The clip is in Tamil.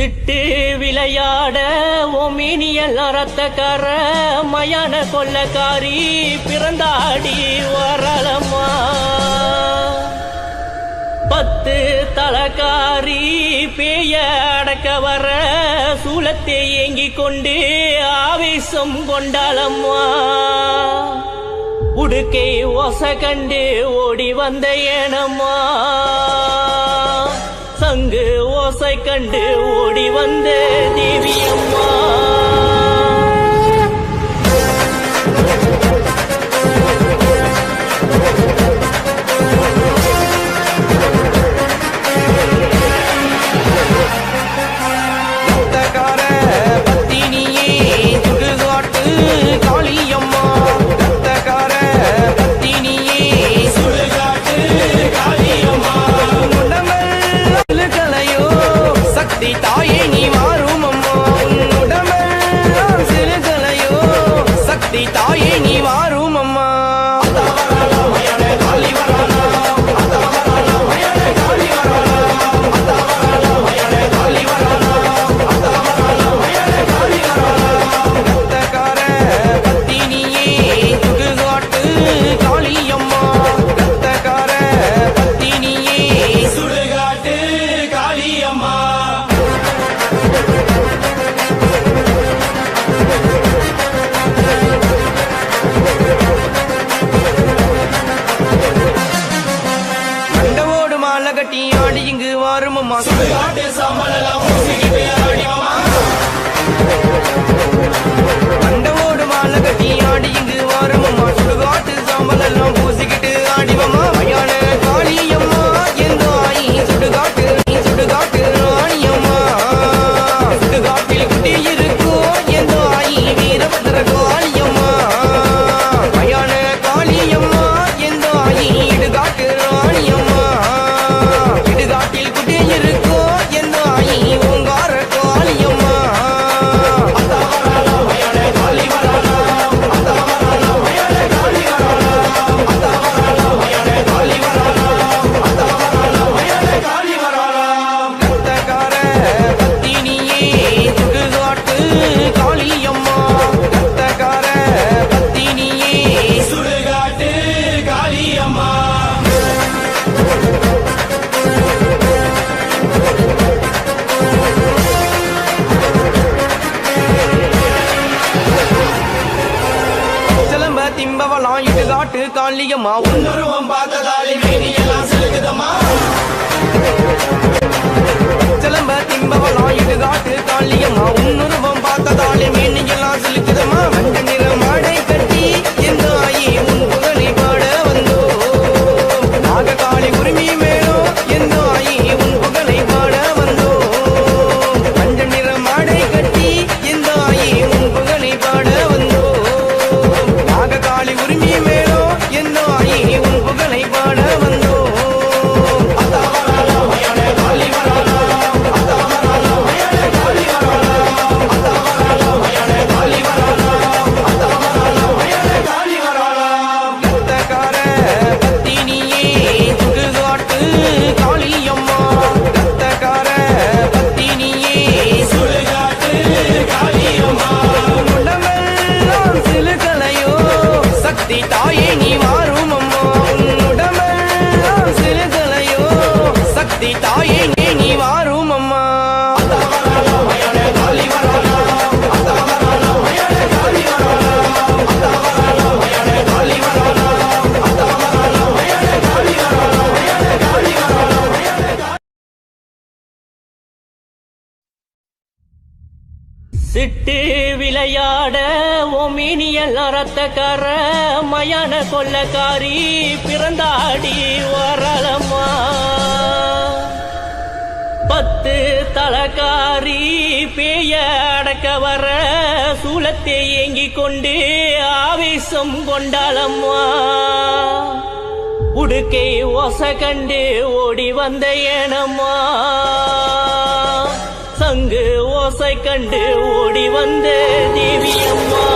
சிட்டு விளையாட ஒமினியல் அறத்தக்கார மயான கொள்ளக்காரி பிறந்தாடி வரலம்மா. பத்து தலக்காரி பேய அடக்க வர சூலத்தை ஏங்கிக் கொண்டு ஆவேசம் கொண்டாளம்மா. உடுக்கை ஒச கண்டு ஓடி வந்த ஏனம்மா. சங்கு ஓசை கண்டு ஓடி வந்த தேவியம்மா. ரத்தக்கார பத்தினியே சக்தி தாயே நீ மாறும் அம்மா. உன் உடம்பெல்லாம் சிறுகலையோ சக்தி தாயே நீ மாறும் மாலை ஆடி இங்கு வாருமம்மா. அண்டவோடு மாலை கட்டி ஆடி இங்கு இடுகாட்டு காளியம்மா உருவம் பார்த்ததாலே மேனி எல்லாம் செலுக்குதம்மா. சிலம்ப திம்பவலாம் இடுகாட்டு காளியம்மா உன்னுருவம் பார்த்ததாலே மீனையெல்லாம் செலுக்குதம்மா. மஞ்ச நிற மாடை கட்டி எந்த ஆயி உன் புகழை பாட வந்தோ? நாககாளி உரிமை மேலோ எந்த ஆயி உன் புகழை பாட வந்தோ? மஞ்ச நிற மாடை கட்டி எந்த ஆயி உன் புகழை பாட வந்தோ? நாககாளி உரிமை சிட்டு விளையாட ஒமினியல் அறத்தக்கார மயான கொள்ளக்காரி பிறந்தாடி வரலம்மா. பத்து தலக்காரி பேய அடக்க வர சூலத்தை ஏங்கி கொண்டு ஆவேசம் கொண்டாளம்மா. உடுக்கை ஒச கண்டு ஓடி வந்த ஏனம்மா. அங்கு ஓசை கண்டு ஓடி வந்த தேவியம்மா.